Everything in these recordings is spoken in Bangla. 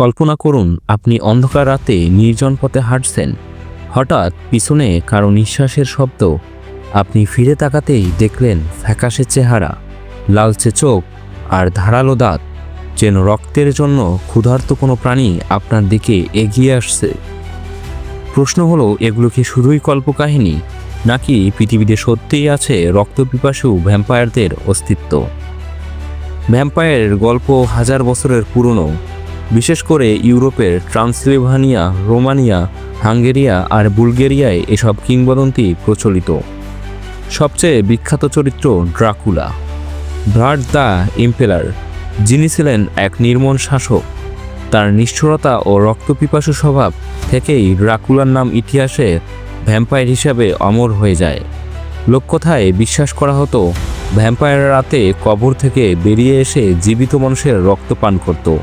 কল্পনা করুন, আপনি অন্ধকার রাতে নির্জন পথে হাঁটছেন। হঠাৎ পিছনে কারও নিঃশ্বাসের শব্দ। আপনি ফিরে তাকাতেই দেখলেন ফ্যাকাশে চেহারা, লালচে চোখ আর ধারালো দাঁত, যেন রক্তের জন্য ক্ষুধার্ত কোনো প্রাণী আপনার দিকে এগিয়ে আসছে। প্রশ্ন হলো, এগুলো কি শুধুই কল্পকাহিনী, নাকি পৃথিবীতে সত্যিই আছে রক্তপিপাসু ভ্যাম্পায়ারদের অস্তিত্ব? ভ্যাম্পায়ারের গল্প হাজার বছরের পুরনো বিশেষ করে ইউরোপের ট্রান্সিলভানিয়া, রোমানিয়া, হাঙ্গেরিয়া আর বুলগেরিয়ায় এসব কিংবদন্তি প্রচলিত। সবচেয়ে বিখ্যাত চরিত্র ড্রাকুলা। ব্রাড দ্য ইম্পেলার, যিনি ছিলেন এক নির্মম শাসক। তার নিষ্ঠুরতা ও রক্তপিপাসু স্বভাব থেকেই ড্রাকুলার নাম ইতিহাসে ভ্যাম্পায়ার হিসাবে অমর হয়ে যায়। লোককথায় বিশ্বাস করা হতো ভ্যাম্পায়ার রাতে কবর থেকে বেরিয়ে এসে জীবিত মানুষের রক্ত পান করত।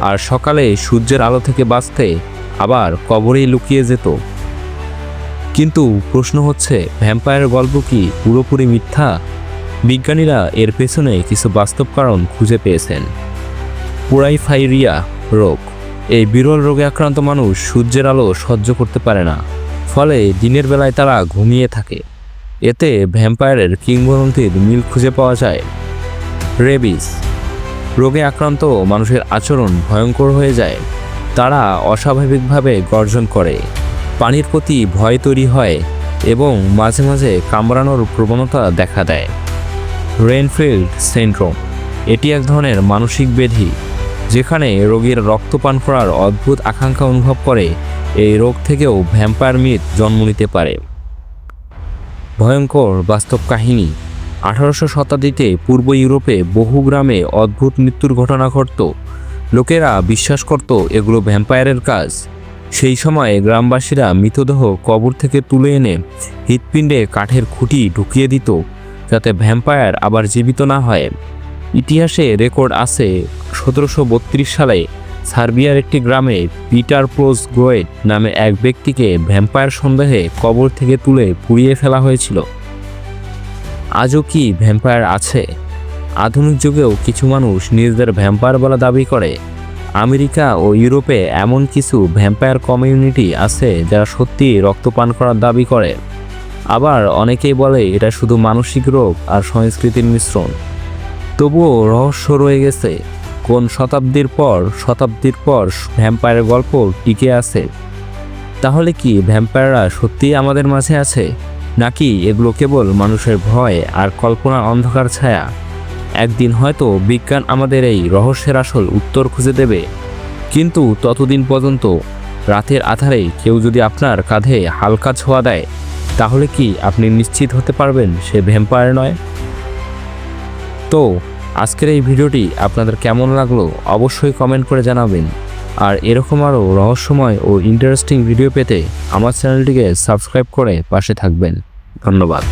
আর সকালে সূর্যের আলো থেকে বাঁচতে আবার কবরেই লুকিয়ে যেত। কিন্তু প্রশ্ন হচ্ছে ভ্যাম্পায়ার গল্প কি পুরোপুরি মিথ্যা? বিজ্ঞানীরা এর পেছনে কিছু বাস্তব কারণ খুঁজে পেয়েছেন। পুরাইফাইরিয়া রোগ। এই বিরল রোগে আক্রান্ত মানুষ সূর্যের আলো সহ্য করতে পারে না। ফলে দিনের বেলায় তারা ঘুমিয়ে থাকে। এতে ভ্যাম্পায়ারের কিংবদন্তির মিল খুঁজে পাওয়া যায়। রেবিস। রোগে আক্রান্ত মানুষের আচরণ ভয়ঙ্কর হয়ে যায়, তারা অস্বাভাবিকভাবে গর্জন করে। পানির প্রতি ভয় তৈরি হয় এবং মাঝে মাঝে কামড়ানোর প্রবণতা দেখা দেয়। রেনফিল্ড সিন্ড্রোম এটি এক ধরনের মানসিক ব্যাধি, যেখানে রোগীর রক্ত পান করার অদ্ভুত আকাঙ্ক্ষা অনুভব করে, এই রোগ থেকেও ভ্যাম্পায়ার মিথ জন্ম নিতে পারে। ভয়ঙ্কর বাস্তব কাহিনী আঠারোশো শতাব্দীতে পূর্ব ইউরোপে বহু গ্রামে অদ্ভুত মৃত্যুর ঘটনা ঘটত। লোকেরা বিশ্বাস করত এগুলো ভ্যাম্পায়ারের কাজ। সেই সময়ে গ্রামবাসীরা মৃতদেহ কবর থেকে তুলে এনে হৃৎপিণ্ডে কাঠের খুঁটি ঢুকিয়ে দিত, যাতে ভ্যাম্পায়ার আবার জীবিত না হয়। ইতিহাসে রেকর্ড আছে, সতেরোশো বত্রিশ সালে সার্বিয়ার একটি গ্রামে পিটার প্রোস গোয়েট নামে এক ব্যক্তিকে ভ্যাম্পায়ার সন্দেহে কবর থেকে তুলে পুড়িয়ে ফেলা হয়েছিল। আজও কি ভ্যাম্পায়ার আছে? আধুনিক যুগেও কিছু মানুষ নিজেদের ভ্যাম্পায়ার বলা দাবি করে। আমেরিকা ও ইউরোপে এমন কিছু ভ্যাম্পায়ার কমিউনিটি আছে যারা সত্যি রক্তপান করার দাবি করে। আবার অনেকেই বলে এটা শুধু মানসিক রোগ আর সংস্কৃতির মিশ্রণ। তবুও রহস্য রয়ে গেছে, কোন শতাব্দীর পর শতাব্দীর পর ভ্যাম্পায়ারের গল্প টিকে আছে। তাহলে কি ভ্যাম্পায়াররা সত্যিই আমাদের মাঝে আছে? নাকি এগুলো কেবল মানুষের ভয় আর কল্পনার অন্ধকার ছায়া? একদিন হয়তো বিজ্ঞান আমাদের এই রহস্যের আসল উত্তর খুঁজে দেবে। কিন্তু ততদিন পর্যন্ত রাতের আধারে কেউ যদি আপনার কাঁধে হালকা ছোঁয়া দেয়, তাহলে কি আপনি নিশ্চিত হতে পারবেন সে ভ্যাম্পায়ার নয়? তো, আজকের এই ভিডিওটি আপনাদের কেমন লাগল অবশ্যই কমেন্ট করে জানাবেন। আর এরকম আরও রহস্যময় ও ইন্টারেস্টিং ভিডিও পেতে আমার চ্যানেলটিকে সাবস্ক্রাইব করে পাশে থাকবেন। ধন্যবাদ।